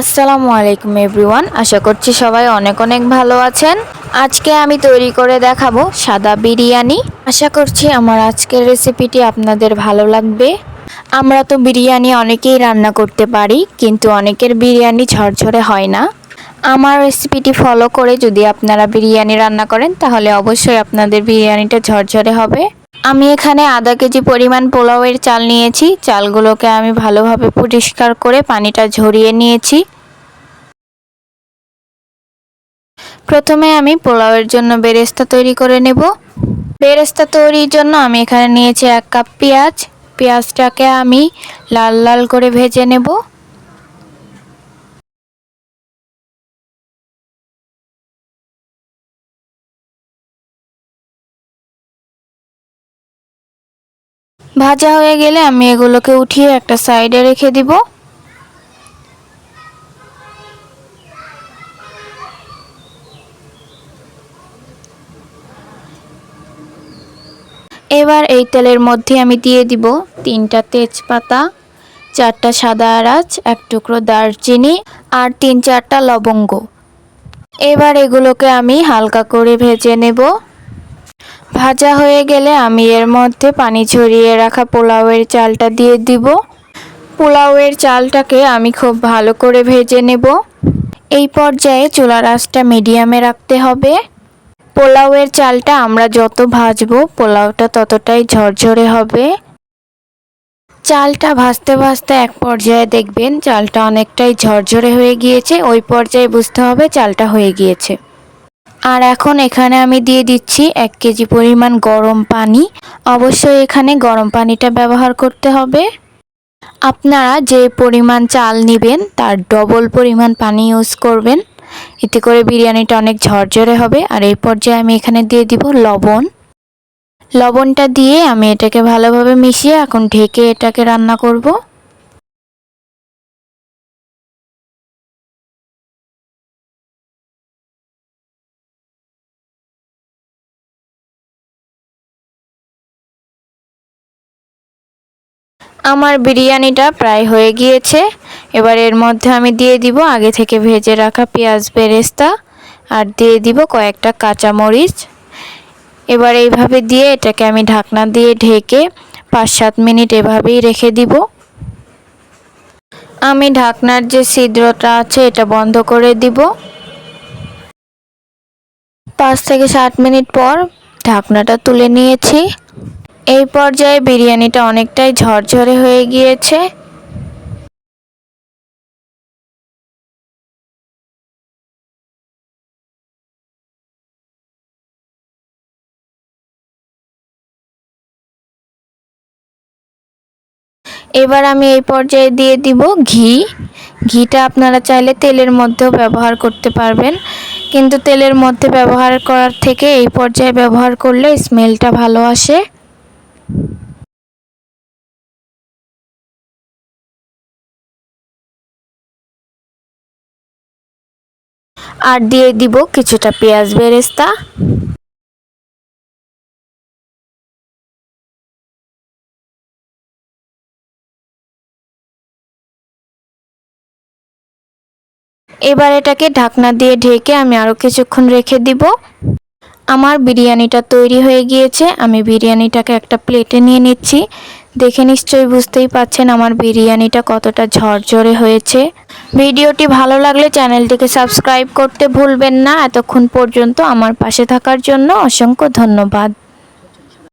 আসসালামু আলাইকুম এভরিওয়ান আশা করছি সবাই অনেক অনেক ভালো আছেন। আজকে আমি তৈরি করে দেখাবো সাদা বিরিয়ানি। আশা করছি আমার আজকের রেসিপিটি আপনাদের ভালো লাগবে। আমরা তো বিরিয়ানি অনেকেই রান্না করতে পারি, কিন্তু অনেকের বিরিয়ানি ঝরঝরে হয় না। আমার রেসিপিটি ফলো করে যদি আপনারা বিরিয়ানি রান্না করেন, তাহলে অবশ্যই আপনাদের বিরিয়ানিটা ঝরঝরে হবে। আমি এখানে আধা কেজি পরিমাণ পোলাওয়ের চাল নিয়েছি। চালগুলোকে আমি ভালোভাবে পরিষ্কার করে পানিটা ঝরিয়ে নিয়েছি। প্রথমে আমি পোলাওয়ের জন্য বেরেস্তা তৈরি করে নেব। বেরেস্তা তৈরির জন্য আমি এখানে নিয়েছি এক কাপ পেঁয়াজ। পেঁয়াজটাকে আমি লাল লাল করে ভেজে নেব। ভাজা হয়ে গেলে আমি এগুলোকে উঠিয়ে একটা সাইডে রেখে দিব। এবার এই তেলের মধ্যে আমি দিয়ে দিব তিনটা তেজপাতা, চারটা সাদা এলাচ, এক টুকরো দারচিনি আর তিন চারটা লবঙ্গ। এবার এগুলোকে আমি হালকা করে ভেজে নেব। ভাজা হয়ে গেলে আমি এর মধ্যে পানি ঝরিয়ে রাখা পোলাওয়ের চালটা দিয়ে দিব। পোলাওয়ের চালটাকে আমি খুব ভালো করে ভেজে নেব। এই পর্যায়ে চুলার আঁচটা মিডিয়ামে রাখতে হবে। পোলাওয়ের চালটা আমরা যত ভাজবো, পোলাওটা ততটাই ঝরঝরে হবে। চালটা ভাজতে ভাজতে এক পর্যায়ে দেখবেন চালটা অনেকটাই ঝরঝরে হয়ে গিয়েছে। ওই পর্যায়ে বুঝতে হবে চালটা হয়ে গিয়েছে। আর এখন এখানে আমি দিয়ে দিচ্ছি এক কেজি পরিমাণ গরম পানি। অবশ্যই এখানে গরম পানিটা ব্যবহার করতে হবে। আপনারা যে পরিমাণ চাল নেবেন, তার ডবল পরিমাণ পানি ইউজ করবেন। এতে করে বিরিয়ানিটা অনেক ঝরঝরে হবে। আর এই পর্যায়ে আমি এখানে দিয়ে দিব লবণ। লবণটা দিয়ে আমি এটাকে ভালোভাবে মিশিয়ে এখন ঢেকে এটাকে রান্না করব। আমার বিরিয়ানিটা প্রায় হয়ে গিয়েছে। এবার এর মধ্যে আমি দিয়ে দিব আগে থেকে ভেজে রাখা পেঁয়াজ বেরেস্তা আর দিয়ে দিব কয়েকটা কাঁচামরিচ। এবার এইভাবে দিয়ে এটাকে আমি ঢাকনা দিয়ে ঢেকে পাঁচ সাত মিনিট এভাবেই রেখে দিব। আমি ঢাকনার যে ছিদ্রটা আছে এটা বন্ধ করে দিব। পাঁচ থেকে সাত মিনিট পর ঢাকনাটা তুলে নিয়েছি। এই পর্যায়ে বিরিয়ানিটা অনেকটাই ঝরঝরে হয়ে গিয়েছে। এবার আমি এই পর্যায়ে দিয়ে দিব ঘি। ঘিটা আপনারা চাইলে তেলের মধ্যেও ব্যবহার করতে পারবেন। কিন্তু তেলের মধ্যে ব্যবহার করার থেকে এই পর্যায়ে ব্যবহার করলে স্মেলটা ভালো আসে। আর দিয়ে দিব কিছুটা পেঁয়াজ বেরেস্তা। এবার এটাকে ঢাকনা দিয়ে ঢেকে আমি আরও কিছুক্ষণ রেখে দিব। আমার বিরিয়ানিটা তৈরি হয়ে গিয়েছে, আমি বিরিয়ানিটাকে একটা প্লেটে নিয়ে নিচ্ছি। দেখে নিশ্চয়ই বুঝতেই পাচ্ছেন আমার বিরিয়ানিটা কতটা ঝরঝরে হয়েছে। ভিডিওটি ভালো লাগলে চ্যানেলটিকে সাবস্ক্রাইব করতে ভুলবেন না। এতক্ষণ পর্যন্ত আমার পাশে থাকার জন্য অসংখ্য ধন্যবাদ।